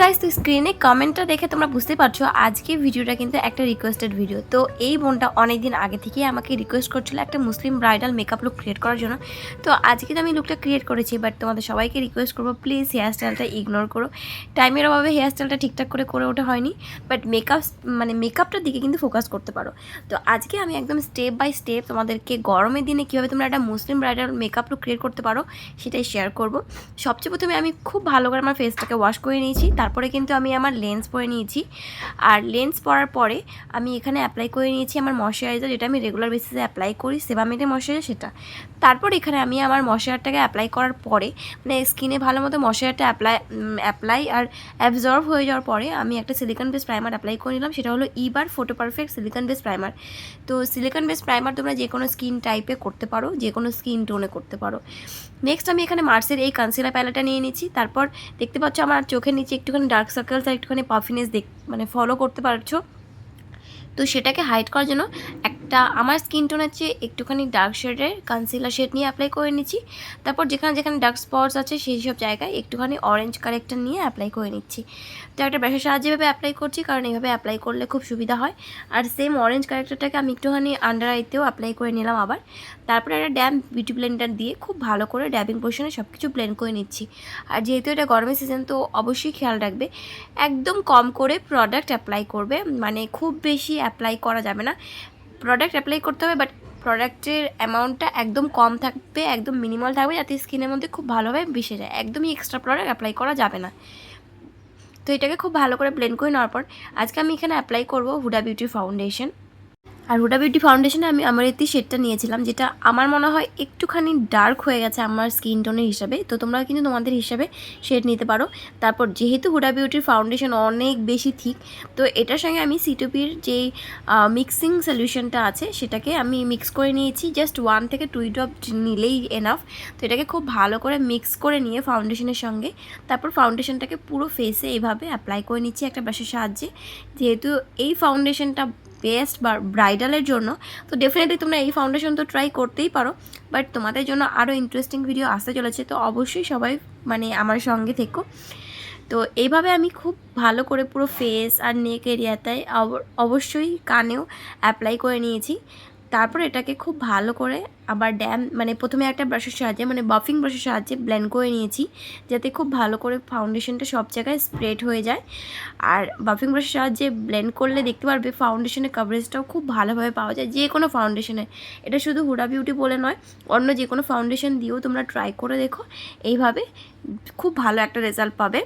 Guys তো স্ক্রিনে কমেন্টটা দেখে তোমরা বুঝতে পারছ, আজকে ভিডিওটা কিন্তু একটা রিকোয়েস্টেড ভিডিও তো এই বোনটা অনেক দিন আগে থেকেই আমাকে রিকোয়েস্ট করছিল একটা Muslim bridal makeup look create করার জন্য। তো আজকে তো আমি লুকটা ক্রিয়েট করেছি বাট তোমাদের সবাইকে রিকোয়েস্ট করব প্লিজ হেয়ার স্টাইলটা ইগনোর করো টাইমের অভাবে হেয়ার স্টাইলটা ঠিকঠাক করে করে ওঠা হয়নি বাট মেকআপ মানে মেকআপটার দিকে কিন্তু ফোকাস করতে পারো। তো আজকে আমি একদম স্টেপ বাই স্টেপ তোমাদেরকে গরমের দিনে কীভাবে তোমরা একটা Muslim bridal makeup look create করতে পারো, সেটাই শেয়ার করব। সবচেয়ে প্রথমে আমি খুব ভালো করে আমার ফেসটাকে ওয়াশ করে নিয়েছি তারপরে কিন্তু আমি আমার লেন্স পরে নিয়েছি। আর লেন্স পরার পরে আমি এখানে অ্যাপ্লাই করে নিয়েছি আমার ময়শ্চারাইজার যেটা আমি রেগুলার বেসিসে অ্যাপ্লাই করি সেবামেটের ময়শ্চারাইজার সেটা। তারপর এখানে আমি আমার ময়শ্চারারটাকে অ্যাপ্লাই করার পরে মানে স্কিনে ভালো মতো ময়শ্চারারটা অ্যাপ্লাই অ্যাপ্লাই আর অ্যাবজর্ভ হয়ে যাওয়ার পরে আমি একটা সিলিকন বেস প্রাইমার অ্যাপ্লাই করে নিলাম, সেটা হলো ইবার photo perfect silicone base primer তো সিলিকন বেস প্রাইমার তোমরা যে কোনো স্কিন টাইপে করতে পারো যে কোনো স্কিন টোনে করতে পারো। নেক্সট আমি এখানে মার্সের এই কনসিলার প্যালেটটা নিয়ে নিচ্ছি। তারপর দেখতে পাচ্ছ আমার চোখের নিচে একটুখানি ডার্ক সার্কেলস আর একটুখানি পাফিনেস দেখ মানে ফলো করতে পারছ। তো সেটাকে হাইড করার জন্য একটা আমার স্কিন টোনের চেয়ে একটুখানি ডার্ক শেডের কনসিলার শেড নিয়ে অ্যাপ্লাই করে নিচ্ছি। তারপর যেখানে যেখানে ডার্ক স্পটস আছে সেই সব জায়গায় একটুখানি অরেঞ্জ কারেক্টার নিয়ে অ্যাপ্লাই করে নিচ্ছি। তো একটা ব্রাশের সাহায্যে এভাবে অ্যাপ্লাই করছি, কারণ এইভাবে অ্যাপ্লাই করলে খুব সুবিধা হয়। আর সেম অরেঞ্জ কারেক্টারটাকে আমি একটুখানি আন্ডার আইতেও অ্যাপ্লাই করে নিলাম আবার। তারপরে একটা ড্যাম বিউটি ব্লেন্ডার দিয়ে খুব ভালো করে ড্যাবিং পোর্শনে সব কিছু ব্লেন্ড করে নিচ্ছি। আর যেহেতু এটা গরমের সিজন তো অবশ্যই খেয়াল রাখবে। একদম কম করে প্রোডাক্ট অ্যাপ্লাই করবে মানে খুব বেশি অ্যাপ্লাই করা যাবে না। প্রোডাক্ট অ্যাপ্লাই করতে হবে বাট প্রোডাক্টের অ্যামাউন্টটা একদম কম থাকবে, একদম মিনিমাল থাকবে, যাতে স্কিনের মধ্যে খুব ভালোভাবে মিশে যায়। একদমই এক্সট্রা প্রোডাক্ট অ্যাপ্লাই করা যাবে না। তো এটাকে খুব ভালো করে ব্লেন্ড করে নেওয়ার পর, আজকে আমি এখানে অ্যাপ্লাই করব হুডা বিউটি ফাউন্ডেশন আর হুডা বিউটি ফাউন্ডেশনে আমি আমার এতে শেডটা নিয়েছিলাম, যেটা আমার মনে হয় একটুখানি ডার্ক হয়ে গেছে আমার স্কিন টোনের হিসাবে। তো তোমরা কিন্তু তোমাদের হিসাবে শেড নিতে পারো। তারপর যেহেতু হুডা বিউটির ফাউন্ডেশন অনেক বেশি থিক তো এটার সঙ্গে আমি সিটুপির যে মিক্সিং সলিউশনটা আছে, সেটাকে আমি মিক্স করে নিয়েছি। জাস্ট ওয়ান থেকে টু ড্রপ নিলেই এনাফ তো এটাকে খুব ভালো করে মিক্স করে নিয়ে ফাউন্ডেশনের সঙ্গে, তারপর ফাউন্ডেশনটাকে পুরো ফেসে এইভাবে অ্যাপ্লাই করে নিচ্ছি একটা ব্রাশের সাহায্যে। যেহেতু এই ফাউন্ডেশনটা বেস্ট বা ব্রাইডালের জন্য, তো ডেফিনেটলি তোমরা এই ফাউন্ডেশন তো ট্রাই করতেই পারো বাট তোমাদের জন্য আরও ইন্টারেস্টিং ভিডিও আসতে চলেছে, তো অবশ্যই সবাই মানে আমার সঙ্গে থেকো। তো এইভাবে আমি খুব ভালো করে পুরো ফেস আর নেক এরিয়াটায় অবশ্যই কানেও অ্যাপ্লাই করে নিয়েছি। তারপর এটাকে খুব ভালো করে আবার ড্যাম মানে প্রথমে একটা ব্রাশের সাহায্যে মানে বাফিং ব্রাশের সাহায্যে ব্লেন্ড করে নিয়েছি, যাতে খুব ভালো করে ফাউন্ডেশনটা সব জায়গায় স্প্রেড হয়ে যায়। আর বাফিং ব্রাশের সাহায্যে ব্লেন্ড করলে দেখতে পারবে ফাউন্ডেশনের কাভারেজটাও খুব ভালোভাবে পাওয়া যায়, যে কোনো ফাউন্ডেশনে এটা শুধু হুডা বিউটি বলে নয়, অন্য যে কোনো ফাউন্ডেশন দিয়েও তোমরা ট্রাই করে দেখো। এইভাবে খুব ভালো একটা রেজাল্ট পাবে।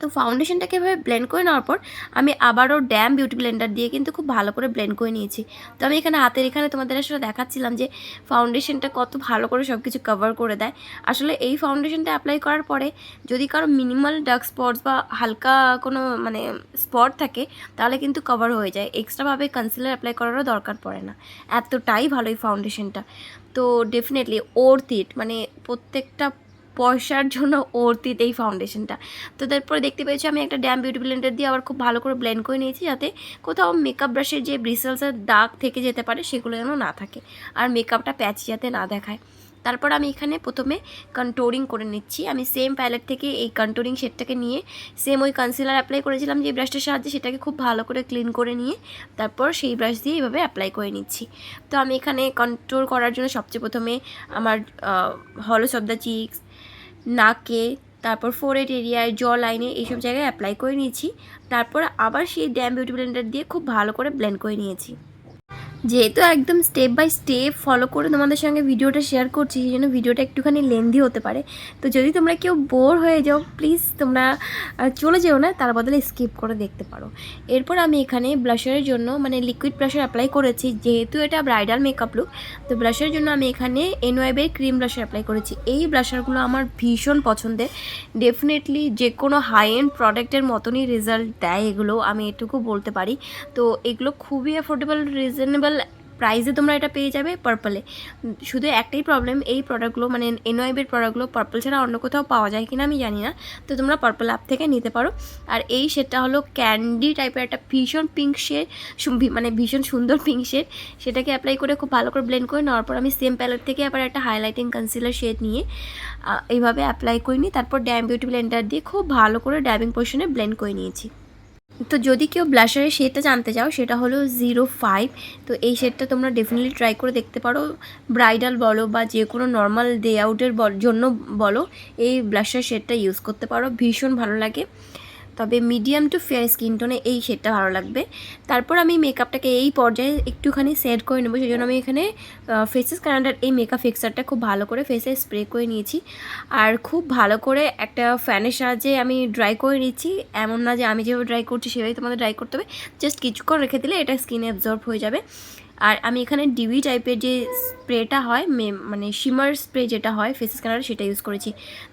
তো ফাউন্ডেশনটাকে এভাবে ব্লেন্ড করে নেওয়ার পর আমি আবারও ড্যাম বিউটি ব্লেন্ডার দিয়ে কিন্তু খুব ভালো করে ব্লেন্ড করে নিয়েছি। তো আমি এখানে হাতের এখানে তোমাদের আসলে দেখাচ্ছিলাম যে ফাউন্ডেশনটা কত ভালো করে সব কিছু কভার করে দেয়। আসলে এই ফাউন্ডেশনটা অ্যাপ্লাই করার পরে যদি কারও মিনিমাল ডার্ক স্পটস বা হালকা কোনো মানে স্পট থাকে, তাহলে কিন্তু কভার হয়ে যায়। এক্সট্রাভাবে কনসিলার অ্যাপ্লাই করারও দরকার পড়ে না। এতটাই ভালো এই ফাউন্ডেশনটা তো ডেফিনেটলি ওর্থ ইট মানে প্রত্যেকটা পয়সার জন্য অর্থিত এই ফাউন্ডেশনটা তো তারপরে দেখতে পেয়েছি আমি একটা ড্যাম বিউটি ব্লেন্ডার দিয়ে আবার খুব ভালো করে ব্লেন্ড করে নিয়েছি যাতে কোথাও মেকআপ ব্রাশের যে ব্রিসেলসের দাগ থেকে যেতে পারে সেগুলো যেন না থাকে আর মেকআপটা প্যাচি যাতে না দেখায়। তারপর আমি এখানে প্রথমে কন্ট্রোলিং করে নিচ্ছি। আমি সেম প্যালেট থেকে এই কন্ট্রোলিং শেডটাকে নিয়ে সেম ওই কনসিলার অ্যাপ্লাই করেছিলাম যে ব্রাশটার সাহায্যে সেটাকে খুব ভালো করে ক্লিন করে নিয়ে তারপর সেই ব্রাশ দিয়ে এইভাবে অ্যাপ্লাই করে নিচ্ছি। তো আমি এখানে কন্ট্রোল করার জন্য সবচেয়ে প্রথমে আমার হলস অফ দ্য চিক্স নাকে, তারপর ফোরেট এরিয়ায় জ লাইনে এইসব জায়গায় অ্যাপ্লাই করে নিয়েছি। তারপর আবার সেই ড্যাম বিউটি ব্লেন্ডার দিয়ে খুব ভালো করে ব্লেন্ড করে নিয়েছি। যেহেতু একদম স্টেপ বাই স্টেপ ফলো করে তোমাদের সঙ্গে ভিডিওটা শেয়ার করছি, সেই জন্য ভিডিওটা একটুখানি লেন্দি হতে পারে। তো যদি তোমরা কেউ বোর হয়ে যাও প্লিজ তোমরা চলে যেও না, তার বদলে স্কিপ করে দেখতে পারো। এরপর আমি এখানে ব্লাশারের জন্য মানে লিকুইড ব্লাশার অ্যাপ্লাই করেছি, যেহেতু এটা ব্রাইডাল মেকআপ লুক তো ব্লাশারের জন্য আমি এখানে এনওয়াইবের ক্রিম ব্লাশার অ্যাপ্লাই করেছি। এই ব্লাশারগুলো আমার ভীষণ পছন্দের। ডেফিনেটলি যে কোনো হাই এন্ড প্রোডাক্টের মতনই রেজাল্ট দেয় এগুলো, আমি এটুকু বলতে পারি। তো এগুলো খুবই অ্যাফোর্ডেবল রিজনেবল প্রাইসে তোমরা এটা পেয়ে যাবে পার্পলে শুধু একটাই প্রবলেম এই প্রোডাক্টগুলো মানে এনওয়াইবের প্রোডাক্টগুলো পার্পল ছাড়া অন্য কোথাও পাওয়া যায় কিনা আমি জানি না। তো তোমরা পার্পল অ্যাপ থেকে নিতে পারো। আর এই শেডটা হলো ক্যান্ডি টাইপের একটা ভীষণ পিঙ্ক শেড মানে ভীষণ সুন্দর পিঙ্ক শেড সেটাকে অ্যাপ্লাই করে খুব ভালো করে ব্লেন্ড করে নেওয়ার পর আমি সেম প্যালেট থেকে আবার একটা হাইলাইটিং কনসিলার শেড নিয়ে এইভাবে অ্যাপ্লাই করে নিই তারপর ড্যাম বিউটি ব্লেন্ডার দিয়ে খুব ভালো করে ড্যাবিং পোর্শনে ব্লেন্ড করে নিয়েছি। তো যদি কেউ ব্লাশারের শেডটা জানতে চাও, সেটা হলো জিরো ফাইভ তো এই শেডটা তোমরা ডেফিনেটলি ট্রাই করে দেখতে পারো। ব্রাইডাল বলো বা যে কোনো নর্মাল ডে আউটের জন্য বলো, এই ব্লাশার শেডটা ইউজ করতে পারো। ভীষণ ভালো লাগে। তবে মিডিয়াম টু ফেয়ার স্কিন টোনে এই শেডটা ভালো লাগবে। তারপর আমি মেকআপটাকে এই পর্যায়ে একটুখানি সেট করে নেব সেই জন্য আমি এখানে ফেসেস কানাডার এই মেকআপ ফিক্সারটা খুব ভালো করে ফেসে স্প্রে করে নিয়েছি। আর খুব ভালো করে একটা ফ্যানের সাহায্যে আমি ড্রাই করে নিচ্ছি। এমন না যে আমি যেভাবে ড্রাই করছি, সেভাবেই তোমাদের ড্রাই করতে হবে। জাস্ট কিছুক্ষণ রেখে দিলে এটা স্কিনে অ্যাবজর্ব হয়ে যাবে। আর আমি এখানে ডিবি টাইপের যে স্প্রেটা হয় মানে শিমার স্প্রে যেটা হয় ফেস স্ক্যানার সেটা ইউজ করেছি।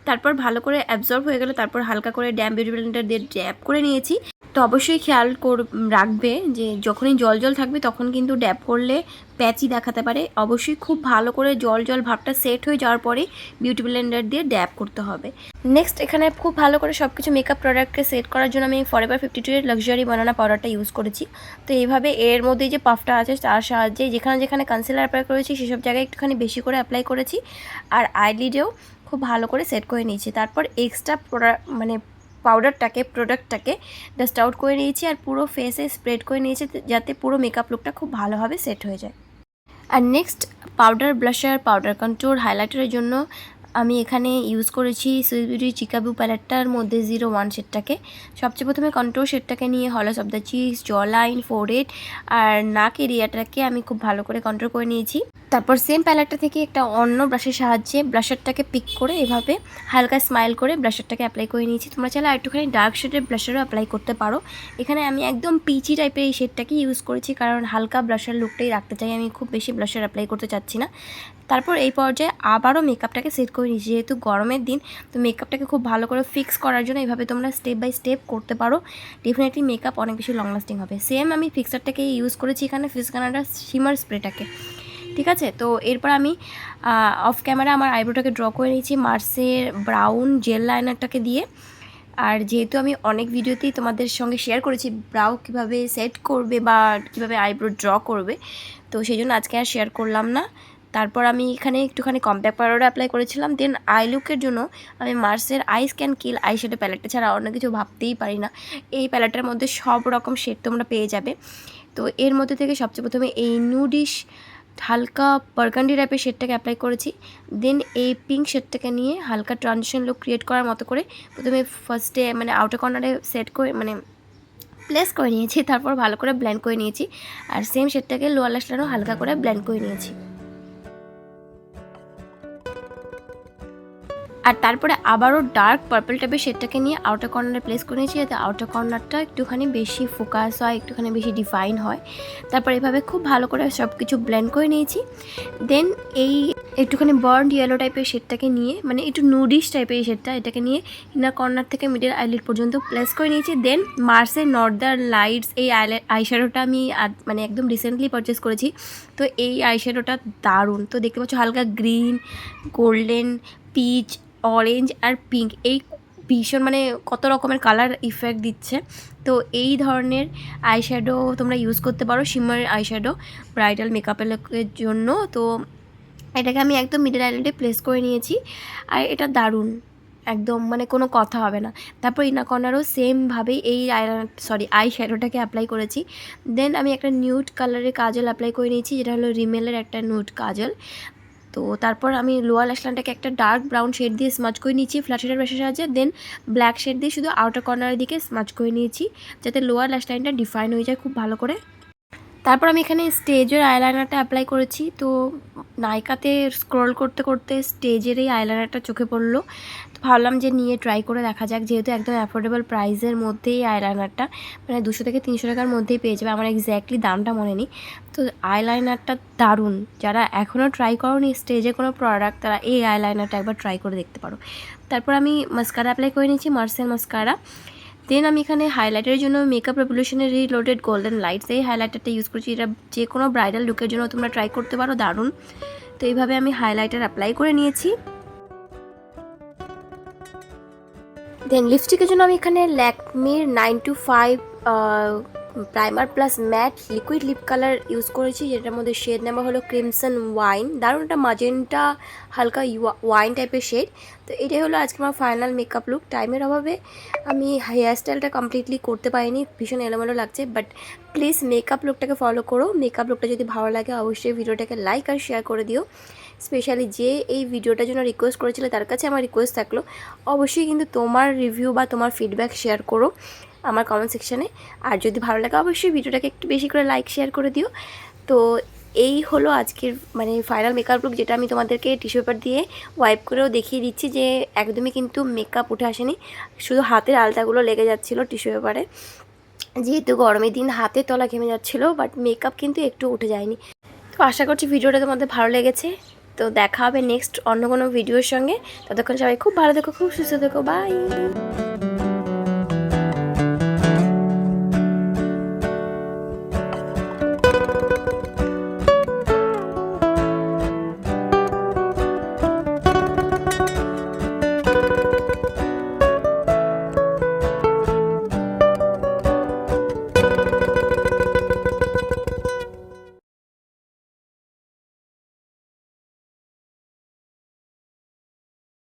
তারপর ভালো করে অ্যাবজর্ব হয়ে গেলে, তারপর হালকা করে ড্যাম বিউটি ব্লেন্ডার দিয়ে ড্যাপ করে নিয়েছি। তো অবশ্যই খেয়াল কর, রাখবে যে যখনই জল জল থাকবে তখন কিন্তু ড্যাপ করলে প্যাচি দেখাতে পারে। অবশ্যই খুব ভালো করে জল জল ভাবটা সেট হয়ে যাওয়ার পরে বিউটি ব্লেন্ডার দিয়ে ড্যাপ করতে হবে। নেক্সট, এখানে খুব ভালো করে সব কিছু মেকআপ প্রোডাক্টকে সেট করার জন্য আমি ফরএভার ফিফটি টু এর লাক্সারি বানানা পাউডারটা ইউজ করেছি। তো এইভাবে এর মধ্যে যে পাফটা আছে তার সাহায্যে যেখানে যেখানে কনসিলার অ্যাপ্লাই করেছি সেসব জায়গায় একটুখানি বেশি করে অ্যাপ্লাই করেছি। আর আইলিডেও খুব ভালো করে সেট করে নিয়েছি। তারপর এক্সট্রা মানে পাউডারটাকে প্রোডাক্টটাকে ডাস্ট আউট করে নিয়েছি আর পুরো ফেসে স্প্রেড করে নিয়েছি যাতে পুরো মেকআপ লুকটা খুব ভালোভাবে সেট হয়ে যায়। আর next powder blusher powder contour হাইলাইটারের জন্য আমি এখানে ইউজ করেছি সুইস বিউটি চিকাবু প্যালেটটার মধ্যে জিরো ওয়ান শেডটাকে সবচেয়ে প্রথমে কন্ট্রোল শেডটাকে নিয়ে হলস অফ দ্য চিজ জ লাইন ফোরহেড আর নাক এরিয়াটাকে আমি খুব ভালো করে কন্ট্রোল করে নিয়েছি। তারপর সেম প্যালেটটা থেকে একটা অন্য ব্রাশের সাহায্যে ব্লাশারটাকে পিক করে এভাবে হালকা স্মাইল করে ব্লাশারটাকে অ্যাপ্লাই করে নিয়েছি। তোমরা চাইলে একটুখানি ডার্ক শেডের ব্লাশারও অ্যাপ্লাই করতে পারো। এখানে আমি একদম পিচি টাইপের এই শেডটাকে ইউজ করেছি কারণ হালকা ব্লাশার লুকটাই রাখতে চাই। আমি খুব বেশি ব্লাশার অ্যাপ্লাই করতে চাচ্ছি না। তারপর এই পর্যায়ে আবারও মেকআপটাকে সেট করে নিয়েছি। যেহেতু গরমের দিন, তো মেকআপটাকে খুব ভালো করে ফিক্স করার জন্য এইভাবে তোমরা স্টেপ বাই স্টেপ করতে পারো। ডেফিনেটলি মেকআপ অনেক বেশি লং লাস্টিং হবে। সেম আমি ফিক্সারটাকে ইউজ করেছি এখানে ফিক্স কানাডার শিমার স্প্রেটাকে ঠিক আছে? তো এরপর আমি অফ ক্যামেরা আমার আইব্রোটাকে ড্র করে নিয়েছি মার্সের ব্রাউন জেল লাইনারটাকে দিয়ে। আর যেহেতু আমি অনেক ভিডিওতেই তোমাদের সঙ্গে শেয়ার করেছি ব্রাউ কীভাবে সেট করবে বা কীভাবে আইব্রো ড্র করবে, তো সেই জন্য আজকে আর শেয়ার করলাম না। তারপর আমি এখানে একটুখানি কম্প্যাক্ট পাউডার অ্যাপ্লাই করেছিলাম দেন আই লুকের জন্য আমি মার্সের আই স্ক্যান কিল আই শেডের প্যালেটটা ছাড়া অন্য কিছু ভাবতেই পারি না। এই প্যালেটটার মধ্যে সব রকম শেড তোমরা পেয়ে যাবে। তো এর মধ্যে থেকে সবচেয়ে প্রথমে এই নুডিশ হালকা বার্গান্ডি টাইপের শেডটাকে অ্যাপ্লাই করেছি দেন এই পিঙ্ক শেডটাকে নিয়ে হালকা ট্রানজিশন লুক ক্রিয়েট করার মতো করে প্রথমে ফার্স্টে মানে আউটার কর্নারে সেট করে মানে প্লেস করে নিয়েছি, তারপর ভালো করে ব্ল্যান্ড করে নিয়েছি, আর সেম শেডটাকে লোয়ার লাস্টারও হালকা করে ব্ল্যান্ড করে নিয়েছি। আর তারপরে আবারও ডার্ক পার্পল টাইপের শেডটাকে নিয়ে আউটার কর্নারে প্লেস করে নিয়েছি, যাতে আউটার কর্নারটা একটুখানি বেশি ফোকাস হয়, একটুখানি বেশি ডিফাইন হয়। তারপর এভাবে খুব ভালো করে সব কিছু ব্লেন্ড করে নিয়েছি। দেন এই একটুখানি বার্ন ইয়েলো টাইপের শেডটাকে নিয়ে মানে একটু নুডিশ টাইপের শেডটা এটাকে নিয়ে ইনার কর্নার থেকে মিডল আইলিড পর্যন্ত প্লেস করে নিয়েছি। দেন মার্সের নর্দার লাইটস এই আইশ্যাডোটা আমি মানে একদম রিসেন্টলি পারচেস করেছি। তো এই আইশ্যাডোটা দারুণ। তো দেখতে পাচ্ছ হালকা গ্রিন গোল্ডেন পিচ অরেঞ্জ আর পিঙ্ক এই ভীষণ মানে কত রকমের কালার ইফেক্ট দিচ্ছে। তো এই ধরনের আইশ্যাডো তোমরা ইউজ করতে পারো শিমার আইশ্যাডো ব্রাইডাল মেকআপের জন্য। তো এটাকে আমি একদম মিডল আইল্যান্ডে প্লেস করে নিয়েছি। আর এটা দারুণ, একদম মানে কোনো কথা হবে না। তারপর ইনা কর্নারও সেমভাবেই এই আইলাইনার সরি আই শ্যাডোটাকে অ্যাপ্লাই করেছি। দেন আমি একটা নিউড কালারের কাজল অ্যাপ্লাই করে নিয়েছি, যেটা হলো রিমেলের একটা নিউড কাজল। তো তারপর আমি লোয়ার ল্যাশলাইনটাকে একটা ডার্ক ব্রাউন শেড দিয়ে স্মাচ করে নিয়েছি ফ্ল্যাট শেডের ব্রাশের সাহায্যে। দেন ব্ল্যাক শেড দিয়ে শুধু আউটার কর্নারের দিকে স্মাচ করে নিয়েছি যাতে লোয়ার ল্যাশলাইনটা ডিফাইন হয়ে যায় খুব ভালো করে। তারপর আমি এখানে স্টেজের আইলাইনারটা অ্যাপ্লাই করেছি। তো নায়িকাতে স্ক্রল করতে করতে স্টেজের এই আইলাইনারটা চোখে পড়ল। ভাবলাম যে নিয়ে ট্রাই করে দেখা যাক, যেহেতু একদম অ্যাফোর্ডেবল প্রাইসের মধ্যেই আইলাইনারটা মানে দুশো থেকে তিনশো টাকার মধ্যেই পেয়ে যাবে। আমার এক্স্যাক্টলি দামটা মনে নেই। তো আইলাইনারটা দারুণ। যারা এখনও ট্রাই করনি স্টেজে কোনো প্রোডাক্ট তারা এই আইলাইনারটা একবার ট্রাই করে দেখতে পারো। তারপর আমি মাস্কারা অ্যাপ্লাই করে নিয়েছি মার্সেল মাস্কারা দেন আমি এখানে হাইলাইটের জন্য মেকআপ রেভলিউশনের রিলোডেড গোল্ডেন লাইটস এই হাইলাইটারটা ইউজ করছি। এটা যে কোনো ব্রাইডাল লুকের জন্য তোমরা ট্রাই করতে পারো, দারুণ। তো এইভাবে আমি হাইলাইটার অ্যাপ্লাই করে নিয়েছি। দেন লিপস্টিকের জন্য আমি এখানে ল্যাকমির nine to five primer plus matte liquid lip colour use করেছি। যেটার মধ্যে শেড নাম্বার হলো ক্রিমসন ওয়াইন দারুণ একটা মাজেন্টা হালকা ওয়াইন টাইপের শেড তো এটাই হলো আজকে আমার ফাইনাল মেকআপ লুক টাইমের অভাবে আমি হেয়ার স্টাইলটা কমপ্লিটলি করতে পারিনি। ভীষণ এলোমেলো লাগছে। বাট প্লিজ মেকআপ লুকটাকে ফলো করো। মেকআপ লুকটা যদি ভালো লাগে, অবশ্যই ভিডিওটাকে লাইক আর শেয়ার করে দিও। স্পেশালি যে এই ভিডিওটার জন্য রিকোয়েস্ট করেছিল, তার কাছে আমার রিকোয়েস্ট থাকল। অবশ্যই কিন্তু তোমার রিভিউ বা তোমার ফিডব্যাক শেয়ার করো আমার কমেন্ট সেকশানে আর যদি ভালো লাগে, অবশ্যই ভিডিওটাকে একটু বেশি করে লাইক শেয়ার করে দিও। তো এই হলো আজকের মানে ফাইনাল মেকআপ লুক যেটা আমি তোমাদেরকে টিস্যু পেপার দিয়ে ওয়াইপ করেও দেখিয়ে দিচ্ছি যে একদমই কিন্তু মেকআপ উঠে আসেনি। শুধু হাতের আলতাগুলো লেগে যাচ্ছিল টিস্যু পেপারে যেহেতু গরমের দিন হাতে তলা ঘেমে যাচ্ছিল বাট মেকআপ কিন্তু একটু উঠে যায়নি। তো আশা করছি ভিডিওটা তোমাদের ভালো লেগেছে। তো দেখা হবে নেক্সট অন্য কোনো ভিডিওর সঙ্গে। ততক্ষণ সবাই খুব ভালো থেকো, খুব সুস্থ থেকো বাই